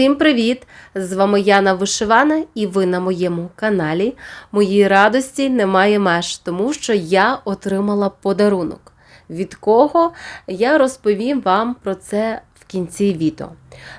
Всім привіт! З вами Яна Вишивана, і ви на моєму каналі. Моїй радості немає меж, тому що я отримала подарунок. Від кого я розповім вам про це в кінці відео.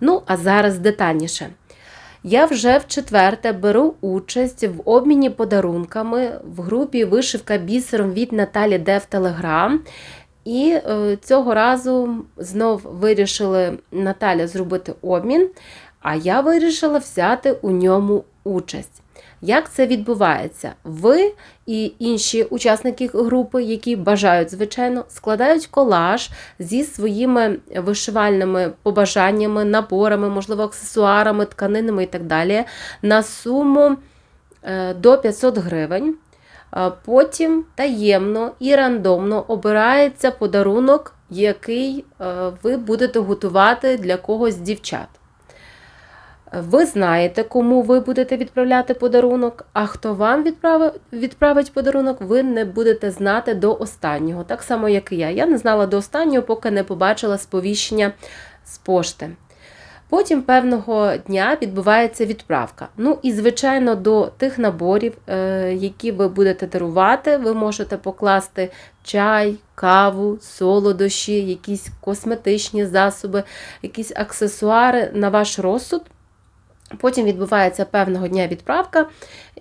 Ну, а зараз детальніше. Я вже в четверте беру участь в обміні подарунками в групі Вишивка бісером від Наталі Де в Телеграм. І е, цього разу знов вирішили Наталя зробити обмін, а я вирішила взяти у ньому участь. Як це відбувається? Ви і інші учасники групи, які бажають, звичайно, складають колаж зі своїми вишивальними побажаннями, наборами, можливо, аксесуарами, тканинами і так далі на суму е, до 500 гривень. Потім таємно і рандомно обирається подарунок, який е, ви будете готувати для когось дівчат. Ви знаєте, кому ви будете відправляти подарунок, а хто вам відправи- відправить подарунок, ви не будете знати до останнього, так само, як і я. Я не знала до останнього, поки не побачила сповіщення з пошти. Потім певного дня відбувається відправка. Ну і, звичайно, до тих наборів, е, які ви будете дарувати, ви можете покласти чай, каву, солодощі, якісь косметичні засоби, якісь аксесуари на ваш розсуд. Потім відбувається певного дня відправка,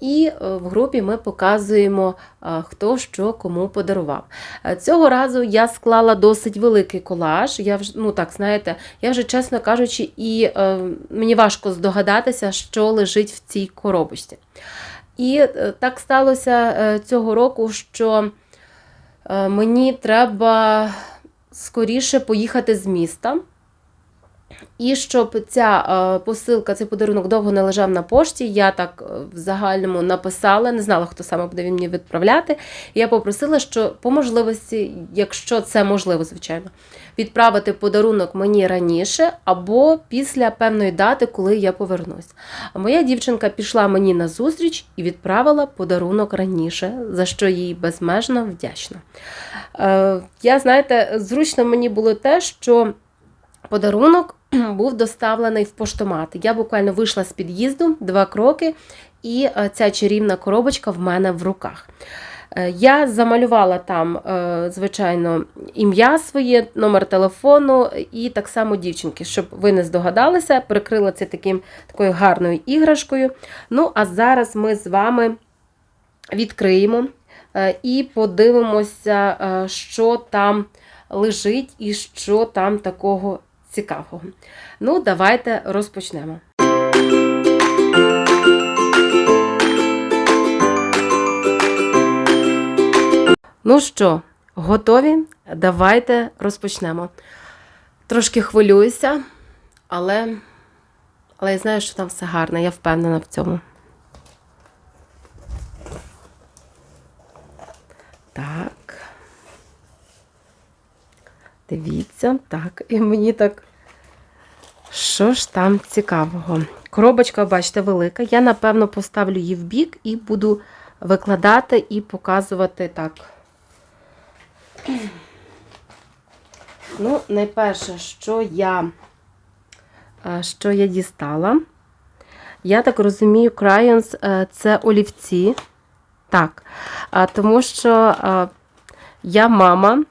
і е, в групі ми показуємо, е, хто що кому подарував. Е, Цього разу я склала досить великий колаж. Я вже, ну так, знаєте, я вже, чесно кажучи, і е, мені важко здогадатися, що лежить в цій коробочці. І е, так сталося е, цього року, що е, мені треба скоріше поїхати з міста. І щоб ця е, посилка, цей подарунок довго не лежав на пошті, я так е, в загальному написала, не знала, хто саме буде він мені відправляти. Я попросила, що по можливості, якщо це можливо, звичайно, відправити подарунок мені раніше або після певної дати, коли я повернусь. А моя дівчинка пішла мені на зустріч і відправила подарунок раніше, за що їй безмежно вдячна. Е, Я, знаєте, зручно мені було те, що подарунок був доставлений в поштомат. Я буквально вийшла з під'їзду два кроки, і е, ця чарівна коробочка в мене в руках. Е, Я замалювала там, е, звичайно, ім'я своє, номер телефону і так само дівчинки, щоб ви не здогадалися, прикрила це таким, такою гарною іграшкою. Ну, а зараз ми з вами відкриємо і подивимося, що там лежить і що там такого цікавого. Ну, давайте розпочнемо. Ну що, готові? Давайте розпочнемо. Трошки хвилююся, але, але я знаю, що там все гарне, я впевнена в цьому. Так. Дивіться, так, і мені так. Що ж там цікавого? Коробочка, бачите, велика. Я, напевно, поставлю її в бік і буду викладати і показувати так. Ну, найперше, що я, е, що я дістала. Я так розумію, Crayons е, це олівці. Так. Тому що е, я мама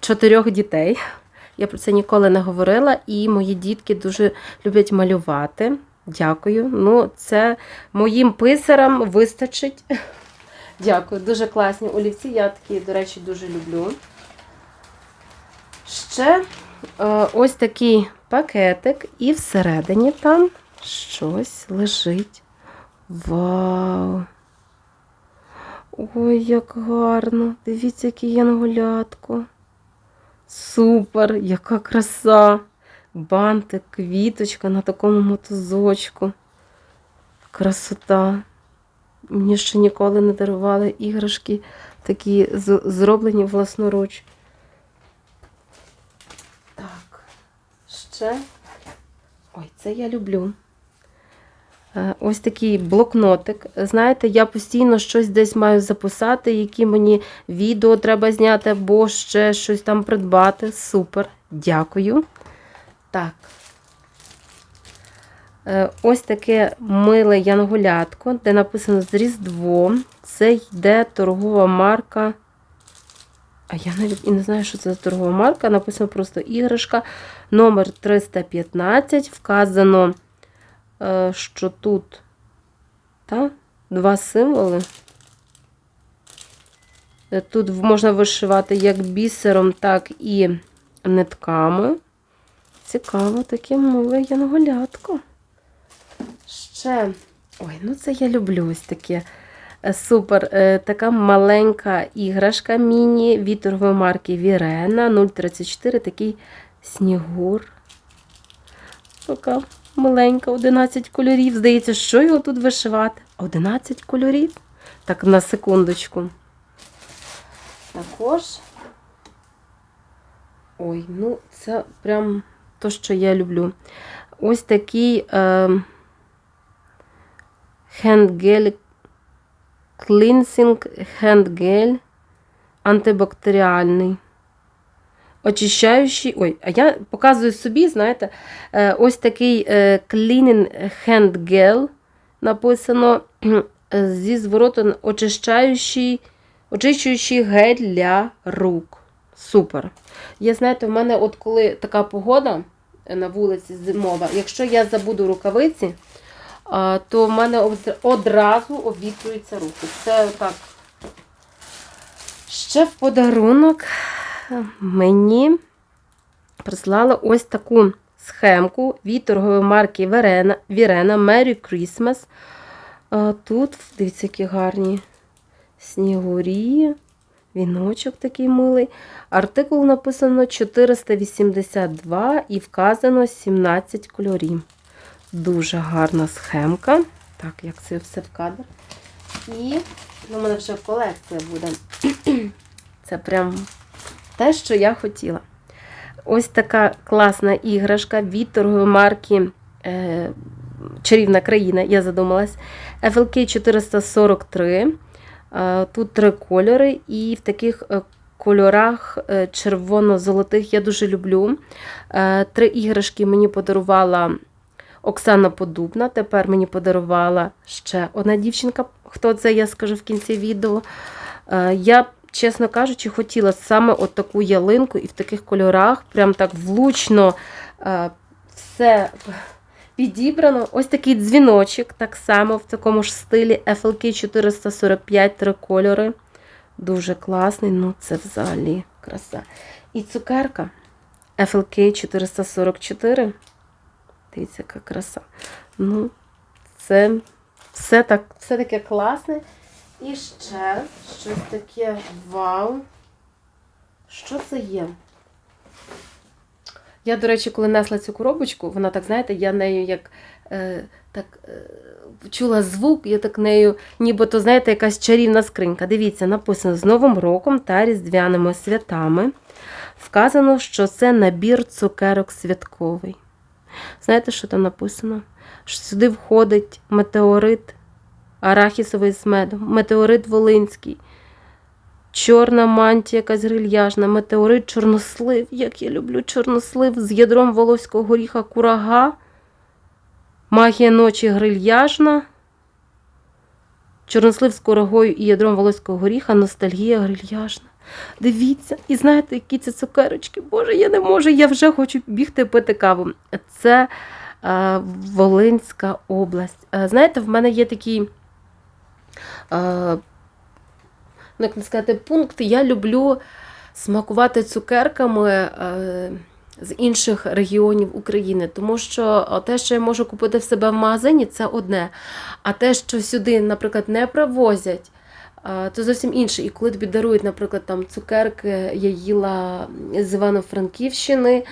чотирьох дітей. Я про це ніколи не говорила, і мої дітки дуже люблять малювати. Дякую. Ну, це моїм писарам вистачить. Дякую, дуже класні олівці. Я такі, до речі, дуже люблю. Ще е, ось такий пакетик, і всередині там щось лежить. Вау! Ой, як гарно! Дивіться, яке янголятко. Супер, яка краса! Бантик, квіточка на такому мотузочку. Красота. Мені ще ніколи не дарували іграшки, такі зроблені власноруч. Так, ще. Ой, це я люблю. Е, Ось такий блокнотик. Знаєте, я постійно щось десь маю записати, які мені відео треба зняти, або ще щось там придбати. Супер. Дякую. Так. Е, Ось таке миле янголятко, де написано з Різдвом. Це йде торгова марка. А я навіть і не знаю, що це за торгова марка. Написано просто іграшка номер 315. Вказано, що тут та, два символи. Е, Тут можна вишивати як бісером, так і нитками. Цікаво, таке миле янголятко. Ще. Ой, ну це я люблю ось таке. Е, Супер. Е, Така маленька іграшка міні від марки Вірена 034, такий снігур. Така маленька, 11 кольорів. Здається, що його тут вишивати? 11 кольорів. Так, на секундочку. Також. Ой, ну це прям то, що я люблю. Ось такий е, хендгель, клінсинг хендгель антибактеріальний. Очищаючий. Ой, а я показую собі, знаєте, е, ось такий е, Cleaning Hand Gel написано е, зі зворотом очищаючий, очищуючий гель для рук. Супер. Я знаєте, в мене, от коли така погода на вулиці зимова, якщо я забуду рукавиці, то в мене одразу обвітрюються руки. Це так. Ще в подарунок мені прислали ось таку схемку від торгової марки Вірена, Вірена Merry Christmas. Тут, дивіться, які гарні снігурі, віночок такий милий. Артикул написано 482 і вказано 17 кольорів. Дуже гарна схемка. Так, як це все в кадр. І ну, у мене вже колекція буде. Це прям те, що я хотіла. Ось така класна іграшка від торгової марки е, Чарівна країна, я задумалась. FLK 443. Е, Тут три кольори, і в таких е, кольорах е, червоно-золотих я дуже люблю. Е, Три іграшки мені подарувала Оксана Подубна. Тепер мені подарувала ще одна дівчинка. Хто це, я скажу в кінці відео. Е, Я, чесно кажучи, хотіла саме от таку ялинку і в таких кольорах, прям так влучно е, все підібрано. Ось такий дзвіночок, так само в такому ж стилі FLK 445, три кольори. Дуже класний, ну це взагалі краса. І цукерка FLK 444. Дивіться, яка краса. Ну, це все, так, все таке класне. І ще щось таке вау. Що це є? Я, до речі, коли несла цю коробочку, вона так, знаєте, я нею як е, так е, чула звук, я так нею, нібито, знаєте, якась чарівна скринька. Дивіться, написано з Новим роком та Різдвяними святами. Вказано, що це набір цукерок святковий. Знаєте, що там написано? Що сюди входить метеорит арахісовий з метеорит Волинський, чорна мантія якась грильяжна, метеорит чорнослив, як я люблю чорнослив з ядром волоського горіха курага, магія ночі грильяжна, чорнослив з курагою і ядром волоського горіха, ностальгія грильяжна. Дивіться, і знаєте, які це цукерочки? Боже, я не можу, я вже хочу бігти пити каву. Це е, Волинська область. Е, знаєте, в мене є такий, як не сказати, пункт. Я люблю смакувати цукерками. Е, з інших регіонів України, тому що те, що я можу купити в себе в магазині, це одне. А те, що сюди, наприклад, не привозять, то зовсім інше. І коли тобі дарують, наприклад, там цукерки, я їла з Івано-Франківщини,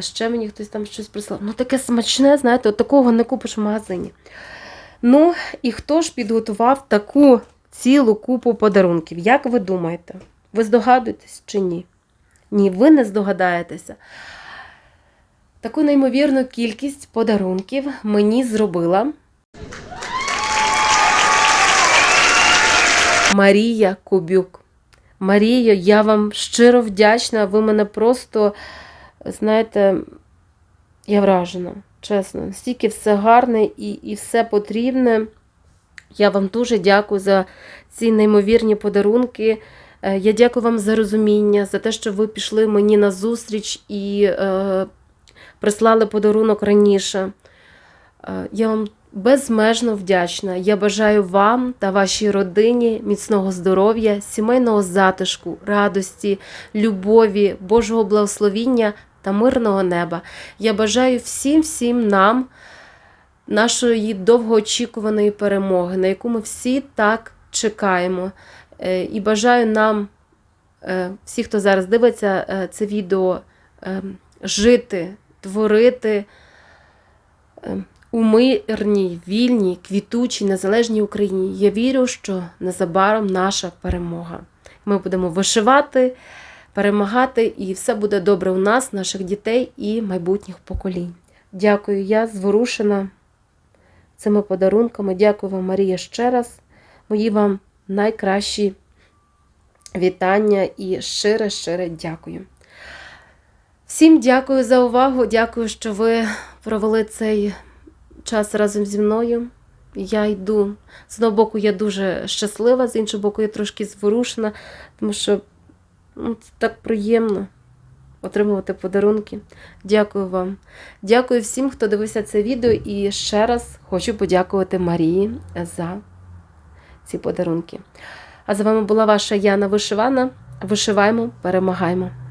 ще мені хтось там щось прислав. Ну, таке смачне, знаєте, от такого не купиш в магазині. Ну, і хто ж підготував таку цілу купу подарунків? Як ви думаєте? Ви здогадуєтесь чи ні? Ні, ви не здогадаєтеся. Таку неймовірну кількість подарунків мені зробила Марія Кубюк. Марія, я вам щиро вдячна. Ви мене просто, знаєте, я вражена. Чесно, стільки все гарне і, і все потрібне. Я вам дуже дякую за ці неймовірні подарунки. Е, Я дякую вам за розуміння, за те, що ви пішли мені на зустріч і е, прислали подарунок раніше. Е, Я вам безмежно вдячна. Я бажаю вам та вашій родині міцного здоров'я, сімейного затишку, радості, любові, Божого благословіння та мирного неба. Я бажаю всім всім нам нашої довгоочікуваної перемоги, на яку ми всі так чекаємо. Е, І бажаю нам, е, всі, хто зараз дивиться е, це відео, жити, творити у мирній, вільній, квітучій, незалежній Україні. Я вірю, що незабаром наша перемога. Ми будемо вишивати, перемагати, і все буде добре у нас, наших дітей і майбутніх поколінь. Дякую, я зворушена цими подарунками. Дякую вам, Марія, ще раз. Мої вам найкращі вітання і щире-щире дякую. Всім дякую за увагу. Дякую, що ви провели цей час разом зі мною. Я йду. З одного боку, я дуже щаслива, з іншого боку, я трошки зворушена, тому що це так приємно отримувати подарунки. Дякую вам. Дякую всім, хто дивився це відео. І ще раз хочу подякувати Марії за ці подарунки. А з вами була ваша Яна Вишивана. Вишиваємо, перемагаємо!